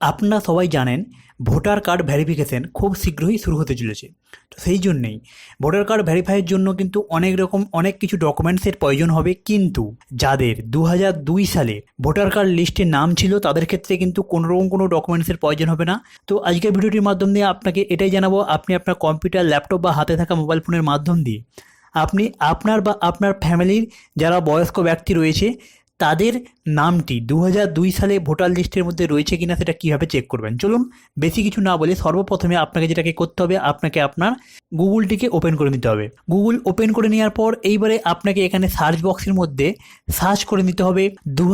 আপনারা সবাই জানেন, ভোটার কার্ড ভেরিফিকেশন খুব শীঘ্রই শুরু হতে চলেছে। তো সেই জন্যেই ভোটার কার্ড ভেরিফাইয়ের জন্য কিন্তু অনেক রকম, অনেক কিছু ডকুমেন্টসের প্রয়োজন হবে। কিন্তু যাদের দু দুই সালে ভোটার কার্ড লিস্টে নাম ছিল, তাদের ক্ষেত্রে কিন্তু কোনো রকম কোনো ডকুমেন্টসের প্রয়োজন হবে না। তো আজকের ভিডিওটির মাধ্যম দিয়ে আপনাকে এটাই জানাব, আপনি আপনার কম্পিউটার ল্যাপটপ বা হাতে থাকা মোবাইল ফোনের মাধ্যম দিয়ে আপনি আপনার বা আপনার ফ্যামিলির যারা বয়স্ক ব্যক্তি রয়েছে তাদের নামটি দু দুই সালে ভোটার লিস্টের মধ্যে রয়েছে কিনা সেটা কীভাবে চেক করবেন? চলুন, বেশি কিছু না বলে সর্বপ্রথমে আপনাকে যেটাকে করতে হবে, আপনাকে আপনার গুগলটিকে ওপেন করে নিতে হবে। গুগল ওপেন করে নেওয়ার পর এইবারে আপনাকে এখানে সার্চ বক্সের মধ্যে সার্চ করে নিতে হবে দু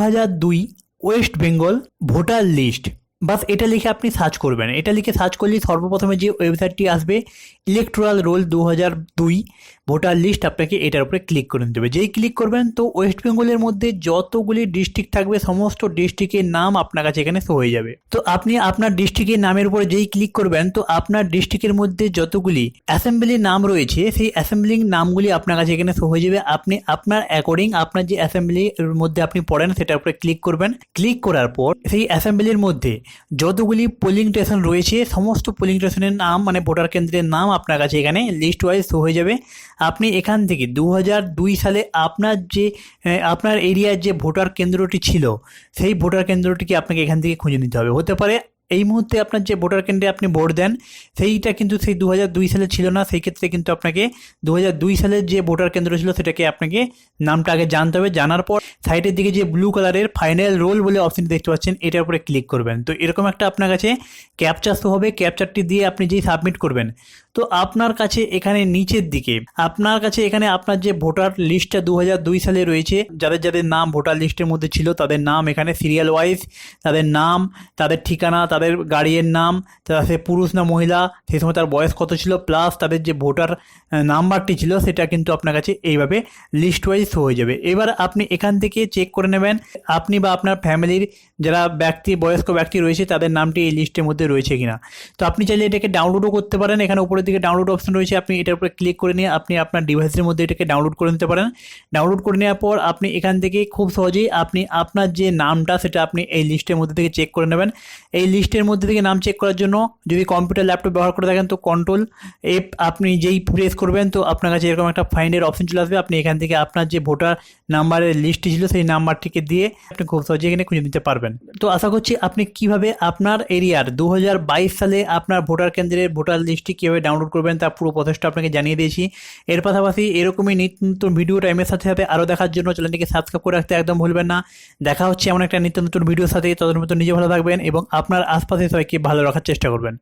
দুই ওয়েস্ট বেঙ্গল ভোটার লিস্ট। বাস এটা লিখে আপনি সার্চ করবেন। এটা লিখে সার্চ করলেই সর্বপ্রথমে যে ওয়েবসাইটটি আসবে ইলেকট্রাল রোল দু হাজার দুই ভোটার লিস্ট আপনাকে এটার উপরে ক্লিক করে হবে যেই ক্লিক করবেন তো ওয়েস্ট বেঙ্গলের মধ্যে যতগুলি ডিস্ট্রিক্ট থাকবে, সমস্ত ডিস্ট্রিক্টের নাম আপনার কাছে এখানে শো হয়ে যাবে। তো আপনি আপনার ডিস্ট্রিক্টের নামের উপরে যেই ক্লিক করবেন, তো আপনার ডিস্ট্রিক্টের মধ্যে যতগুলি অ্যাসেম্বলির নাম রয়েছে, সেই অ্যাসেম্বলিং নামগুলি আপনার কাছে এখানে শো হয়ে যাবে। আপনি আপনার অ্যাকর্ডিং আপনার যে অ্যাসেম্বলির মধ্যে আপনি পড়েন, সেটার উপরে ক্লিক করবেন। ক্লিক করার পর সেই অ্যাসেম্বলির মধ্যে যতগুলি পোলিং স্টেশন রয়েছে, সমস্ত পোলিং স্টেশনের নাম মানে ভোটার কেন্দ্রের নাম আপনার কাছে এখানে লিস্ট ওয়াইজ শো হয়ে যাবে। আপনি এখান থেকে দু সালে আপনার যে আপনার এরিয়ার যে ভোটার কেন্দ্রটি ছিল, সেই ভোটার কেন্দ্রটিকে আপনাকে এখান থেকে খুঁজে নিতে হবে। হতে পারে এই মুহূর্তে আপনার যে ভোটার কেন্দ্রে আপনি ভোট দেন, সেইটা কিন্তু সেই দু সালে ছিল না, সেই ক্ষেত্রে কিন্তু আপনাকে দু সালের যে ভোটার কেন্দ্র ছিল, সেটাকে আপনাকে নামটা আগে জানতে হবে। জানার পর সাইডের দিকে যে ব্লু কালারের ফাইনাল রোল বলে অপশনটি দেখতে পাচ্ছেন, এটার উপরে ক্লিক করবেন। তো এরকম একটা আপনার কাছে ক্যাপচার তো হবে। ক্যাপচারটি দিয়ে আপনি যেই সাবমিট করবেন তো আপনার কাছে এখানে নিচের দিকে, আপনার কাছে এখানে আপনার যে ভোটার লিস্টটা দু সালে রয়েছে, যাদের যাদের নাম ভোটার লিস্টের মধ্যে ছিল, তাদের নাম এখানে সিরিয়াল ওয়াইজ তাদের নাম, তাদের ঠিকানা, তাদের গাড়ির নাম, তারা সে পুরুষ না মহিলা সেই সময় তার বয়স কত ছিল প্লাস তাদের যে ভোটার নাম্বারটি ছিল, সেটা কিন্তু আপনার কাছে এইভাবে লিস্ট ওয়াইজ হয়ে যাবে। এবার আপনি এখান থেকে চেক করে নেবেন, আপনি বা আপনার ফ্যামিলির যারা ব্যক্তি, বয়স্ক ব্যক্তি রয়েছে, তাদের নামটি এই লিস্টের মধ্যে রয়েছে কিনা। তো আপনি চাইলে এটাকে ডাউনলোডও করতে পারেন, এখানে উপরের দিকে ডাউনলোড অপশন রয়েছে, আপনি এটার উপরে ক্লিক করে নিয়ে আপনি আপনার ডিভাইসের মধ্যে এটাকে ডাউনলোড করে নিতে পারেন। ডাউনলোড করে নেওয়ার পর আপনি এখান থেকে খুব সহজেই আপনি আপনার যে নামটা, সেটা আপনি এই লিস্টের মধ্যে থেকে চেক করে নেবেন। এই লিস্টের মধ্যে থেকে নাম চেক করার জন্য যদি কম্পিউটার ল্যাপটপ ব্যবহার করে থাকেন, তো কন্ট্রোল এফ আপনি যেই প্রেস করবেন, তো আপনার কাছে এরকম একটা ফাইন্ডের অপশন চলে আসবে। আপনি এখান থেকে আপনার যে ভোটার নাম্বারের লিস্টটি ছিল, সেই নাম্বারটিকে দিয়ে আপনি খুব সহজে এখানে খুঁজে নিতে পারবেন। তো আশা করছি আপনি কীভাবে আপনার এরিয়ার দু হাজার বাইশ সালে আপনার ভোটার কেন্দ্রের ভোটার লিস্টটি কীভাবে ডাউনলোড করবেন, তার পুরো প্রচেষ্টা আপনাকে জানিয়ে দিয়েছি। এর পাশাপাশি এরকমই নিত্য নতুন ভিডিও টাইমের সাথে সাথে আরও দেখার জন্য চ্যানেলটিকে সাবস্ক্রাইব করে রাখতে একদম ভুলবেন না। দেখা হচ্ছে এমন একটা নিত্য নতুন ভিডিওর সাথে তদের মতো নিজে ভালো থাকবেন এবং আপনার আশপাশে সবাইকে ভালো রাখার চেষ্টা করবেন।